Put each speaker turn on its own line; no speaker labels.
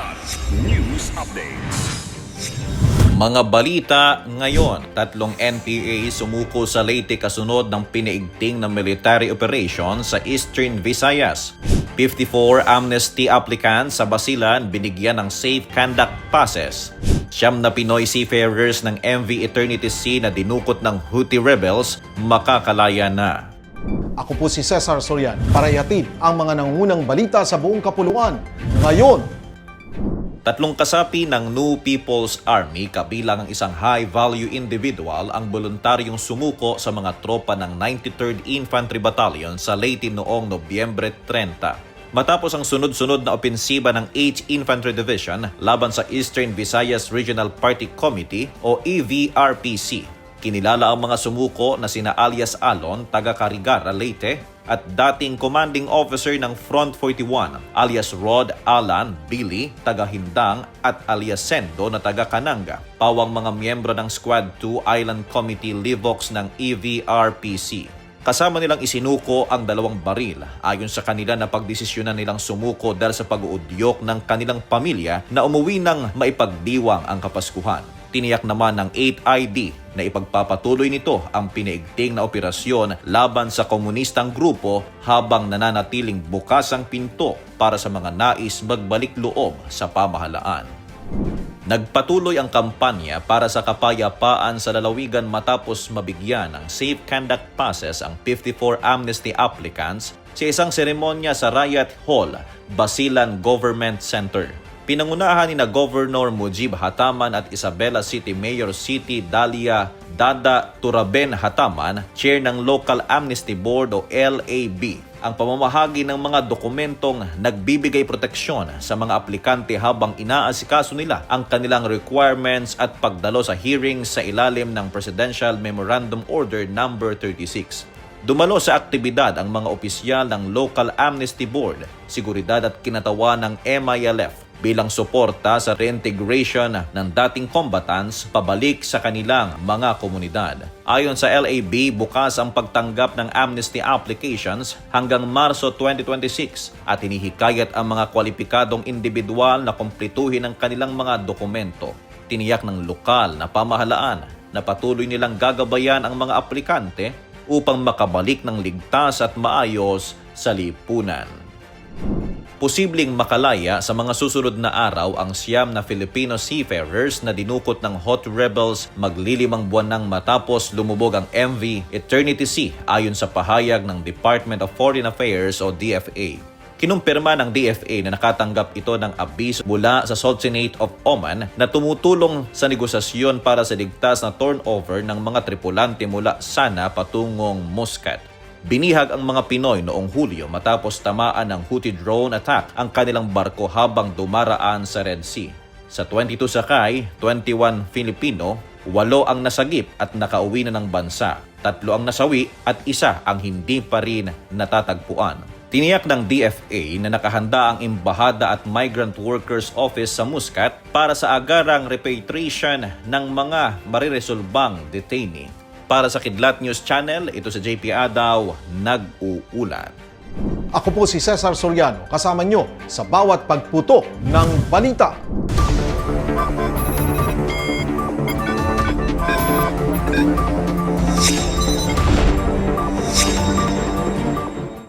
Kilat News Updates.
Mga balita ngayon, tatlong NPA sumuko sa Leyte kasunod ng piniigting na military operation sa Eastern Visayas. 54 amnesty applicants sa Basilan binigyan ng safe conduct passes. Siyam na Pinoy seafarers ng MV Eternity Sea na dinukot ng Houthi rebels makakalaya na.
Ako po si Cesar Sorian para ihatid ang mga nangungunang balita sa buong kapuluan. Ngayon,
Tatlong kasapi ng New People's Army kabilang ang isang high-value individual ang voluntaryong sumuko sa mga tropa ng 93rd Infantry Battalion sa Leyte noong Nobyembre 30. Matapos ang sunod-sunod na opensiba ng 8th Infantry Division laban sa Eastern Visayas Regional Party Committee o EVRPC, kinilala ang mga sumuko na sina alias Alon, taga Carigara, Leyte, at dating commanding officer ng Front 41 alias Rod Alan Billy, taga Hindang at alias Sendo na taga Kananga. Pawang mga miyembro ng Squad 2 Island Committee Livox ng EVRPC. Kasama nilang isinuko ang dalawang baril ayon sa kanila na pagdesisyonan nilang sumuko dahil sa pag-uudyok ng kanilang pamilya na umuwi ng maipagdiwang ang Kapaskuhan. Tiniyak naman ng 8ID na ipagpapatuloy nito ang piniigting na operasyon laban sa komunistang grupo habang nananatiling bukas ang pinto para sa mga nais magbalik loob sa pamahalaan. Nagpatuloy ang kampanya para sa kapayapaan sa lalawigan matapos mabigyan ng safe conduct passes ang 54 amnesty applicants sa isang seremonya sa Riot Hall, Basilan Government Center. Pinangunahan ni na Governor Mujib Hataman at Isabela City Mayor City Dalia Dada Turaben Hataman, chair ng Local Amnesty Board o LAB, ang pamamahagi ng mga dokumentong nagbibigay proteksyon sa mga aplikante habang inaasikaso nila ang kanilang requirements at pagdalo sa hearings sa ilalim ng Presidential Memorandum Order No. 36. Dumalo sa aktibidad ang mga opisyal ng Local Amnesty Board, Seguridad at Kinatawan ng MILF bilang suporta sa reintegration ng dating combatants pabalik sa kanilang mga komunidad. Ayon sa LAB, bukas ang pagtanggap ng amnesty applications hanggang Marso 2026 at hinihikayat ang mga kwalipikadong individual na kumpletuhin ang kanilang mga dokumento. Tiniyak ng lokal na pamahalaan na patuloy nilang gagabayan ang mga aplikante upang makabalik ng ligtas at maayos sa lipunan. Posibleng makalaya sa mga susunod na araw ang siyam na Filipino seafarers na dinukot ng Hot Rebels maglilimang buwan nang matapos lumubog ang MV Eternity Sea ayon sa pahayag ng Department of Foreign Affairs o DFA. Kinumpirma ng DFA na nakatanggap ito ng abis mula sa Sultanate of Oman na tumutulong sa negosasyon para sa ligtas na turnover ng mga tripulante mula Sana patungong Muscat. Binihag ang mga Pinoy noong Hulyo matapos tamaan ng Houthi drone attack ang kanilang barko habang dumaraan sa Red Sea. Sa 22 sakay, 21 Filipino, walo ang nasagip at nakauwi na ng bansa. Tatlo ang nasawi at isa ang hindi pa rin natatagpuan. Tiniyak ng DFA na nakahanda ang Embahada at Migrant Workers Office sa Muscat para sa agarang repatriation ng mga mariresolbang detainee. Para sa Kidlat News Channel, ito sa JP Adaw, nag-uulat.
ako po si Cesar Soriano kasama nyo sa bawat pagputo ng balita.